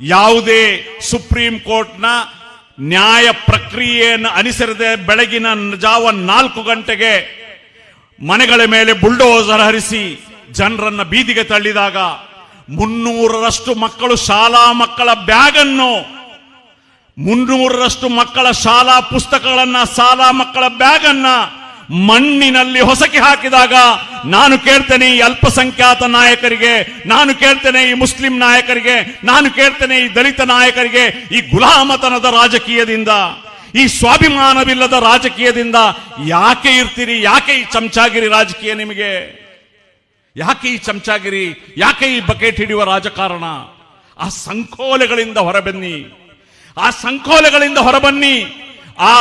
ಯಾವುದೇ ಸುಪ್ರೀಂ ಕೋರ್ಟ್ನ ನ್ಯಾಯ ಪ್ರಕ್ರಿಯೆಯನ್ನು ಅನುಸರಿಸದೆ ಬೆಳಗಿನ ಜಾವ ನಾಲ್ಕು ಗಂಟೆಗೆ ಮನೆಗಳ ಮೇಲೆ ಬುಲ್ಡೋಸರ್ ಹರಿಸಿ ಜನರನ್ನ ಬೀದಿಗೆ ತಳ್ಳಿದಾಗ ಮುನ್ನೂರರಷ್ಟು ಮಕ್ಕಳು ಶಾಲಾ ಮಕ್ಕಳ ಬ್ಯಾಗ್ ಅನ್ನು ಮುನ್ನೂರರಷ್ಟು ಮಕ್ಕಳ ಶಾಲಾ ಪುಸ್ತಕಗಳನ್ನ, ಶಾಲಾ ಮಕ್ಕಳ ಬ್ಯಾಗ್ ಅನ್ನ ಮಣ್ಣಿನಲ್ಲಿ ಹೊಸಕಿ ಹಾಕಿದಾಗ ನಾನು ಕೇಳ್ತೇನೆ ಈ ಅಲ್ಪಸಂಖ್ಯಾತ ನಾಯಕರಿಗೆ, ನಾನು ಕೇಳ್ತೇನೆ ಈ ಮುಸ್ಲಿಂ ನಾಯಕರಿಗೆ, ನಾನು ಕೇಳ್ತೇನೆ ಈ ದಲಿತ ನಾಯಕರಿಗೆ ಈ ಗುಲಾಮತನದ ರಾಜಕೀಯದಿಂದ, ಈ ಸ್ವಾಭಿಮಾನವಿಲ್ಲದ ರಾಜಕೀಯದಿಂದ ಯಾಕೆ ಇರ್ತೀರಿ, ಯಾಕೆ ಈ ಚಮಚಾಗಿರಿ ರಾಜಕೀಯ ನಿಮಗೆ? ಯಾಕೆ ಈ ಚಮಚಾಗಿರಿ, ಯಾಕೆ ಈ ಬಕೆಟ್ ಹಿಡಿಯುವ ರಾಜಕಾರಣ? ಆ ಸಂಕೋಲೆಗಳಿಂದ ಹೊರಬನ್ನಿ, ಆ ಸಂಕೋಲೆಗಳಿಂದ ಹೊರಬನ್ನಿ, ಆ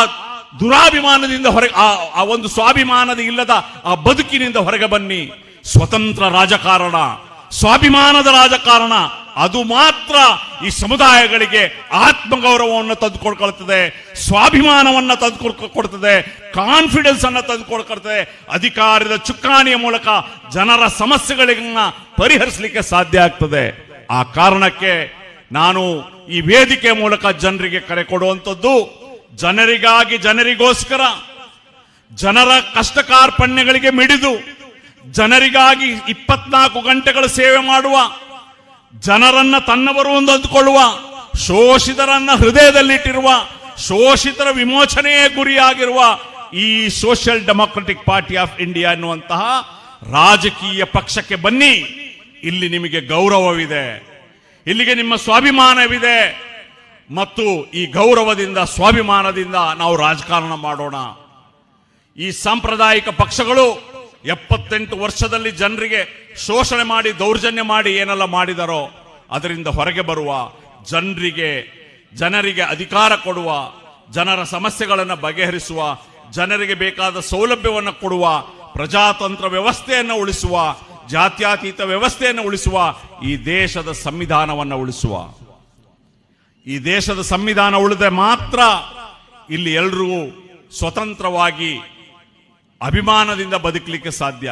ದುರಾಭಿಮಾನದಿಂದ ಹೊರಗೆ, ಆ ಒಂದು ಸ್ವಾಭಿಮಾನದ ಇಲ್ಲದ ಆ ಬದುಕಿನಿಂದ ಹೊರಗೆ ಬನ್ನಿ. ಸ್ವತಂತ್ರ ರಾಜಕಾರಣ. ಸ್ವಾಭಿಮಾನದ ರಾಜಕಾರಣ. ಅದು ಮಾತ್ರ ಈ ಸಮುದಾಯಗಳಿಗೆ ಆತ್ಮಗೌರವವನ್ನು ತಂದುಕೊಡ್ಕೊಳ್ತದೆ, ಸ್ವಾಭಿಮಾನವನ್ನು ತಂದುಕೊಡ್ತದೆ ಕಾನ್ಫಿಡೆನ್ಸ್ ಅನ್ನು ತಂದುಕೊಡ್ಕೊಳ್ತದೆ, ಅಧಿಕಾರದ ಚುಕ್ಕಾಣಿಯ ಮೂಲಕ ಜನರ ಸಮಸ್ಯೆಗಳನ್ನ ಪರಿಹರಿಸಲಿಕ್ಕೆ ಸಾಧ್ಯ ಆಗ್ತದೆ. ಆ ಕಾರಣಕ್ಕೆ ನಾನು ಈ ವೇದಿಕೆ ಮೂಲಕ ಜನರಿಗೆ ಕರೆ ಕೊಡುವಂಥದ್ದು ಜನರಿಗಾಗಿ, ಜನರಿಗೋಸ್ಕರ ಜನರ ಕಷ್ಟ ಕಾರ್ಪಣ್ಯಗಳಿಗೆ ಮಿಡಿದು, ಜನರಿಗಾಗಿ ಇಪ್ಪತ್ನಾಲ್ಕು ಗಂಟೆಗಳ ಸೇವೆ ಮಾಡುವ, ಜನರನ್ನ ತನ್ನವರು ಎಂದು ಅಂದುಕೊಳ್ಳುವ ಶೋಷಿತರನ್ನ ಹೃದಯದಲ್ಲಿಟ್ಟಿರುವ, ಶೋಷಿತರ ವಿಮೋಚನೆಯೇ ಗುರಿಯಾಗಿರುವ ಈ social democratic party of India ಎನ್ನುವಂತಹ ರಾಜಕೀಯ ಪಕ್ಷಕ್ಕೆ ಬನ್ನಿ. ಇಲ್ಲಿ ನಿಮಗೆ ಗೌರವವಿದೆ. ಇಲ್ಲಿಗೆ ನಿಮ್ಮ ಸ್ವಾಭಿಮಾನವಿದೆ. ಮತ್ತು ಈ ಗೌರವದಿಂದ, ಸ್ವಾಭಿಮಾನದಿಂದ ನಾವು ರಾಜಕಾರಣ ಮಾಡೋಣ. ಈ ಸಾಂಪ್ರದಾಯಿಕ ಪಕ್ಷಗಳು ಎಪ್ಪತ್ತೆಂಟು ವರ್ಷದಲ್ಲಿ ಜನರಿಗೆ ಶೋಷಣೆ ಮಾಡಿ, ದೌರ್ಜನ್ಯ ಮಾಡಿ ಏನೆಲ್ಲ ಮಾಡಿದರೋ ಅದರಿಂದ ಹೊರಗೆ ಬರುವ ಜನರಿಗೆ ಜನರಿಗೆ ಅಧಿಕಾರ ಕೊಡುವ, ಜನರ ಸಮಸ್ಯೆಗಳನ್ನು ಬಗೆಹರಿಸುವ, ಜನರಿಗೆ ಬೇಕಾದ ಸೌಲಭ್ಯವನ್ನು ಕೊಡುವ, ಪ್ರಜಾತಂತ್ರ ವ್ಯವಸ್ಥೆಯನ್ನು ಉಳಿಸುವ, ಜಾತ್ಯಾತೀತ ವ್ಯವಸ್ಥೆಯನ್ನು ಉಳಿಸುವ, ಈ ದೇಶದ ಸಂವಿಧಾನವನ್ನು ಉಳಿಸುವ. ಈ ದೇಶದ ಸಂವಿಧಾನ ಉಳಿದ ಮಾತ್ರ ಇಲ್ಲಿ ಎಲ್ರಿಗೂ ಸ್ವತಂತ್ರವಾಗಿ ಅಭಿಮಾನದಿಂದ ಬದುಕಲಿಕ್ಕೆ ಸಾಧ್ಯ.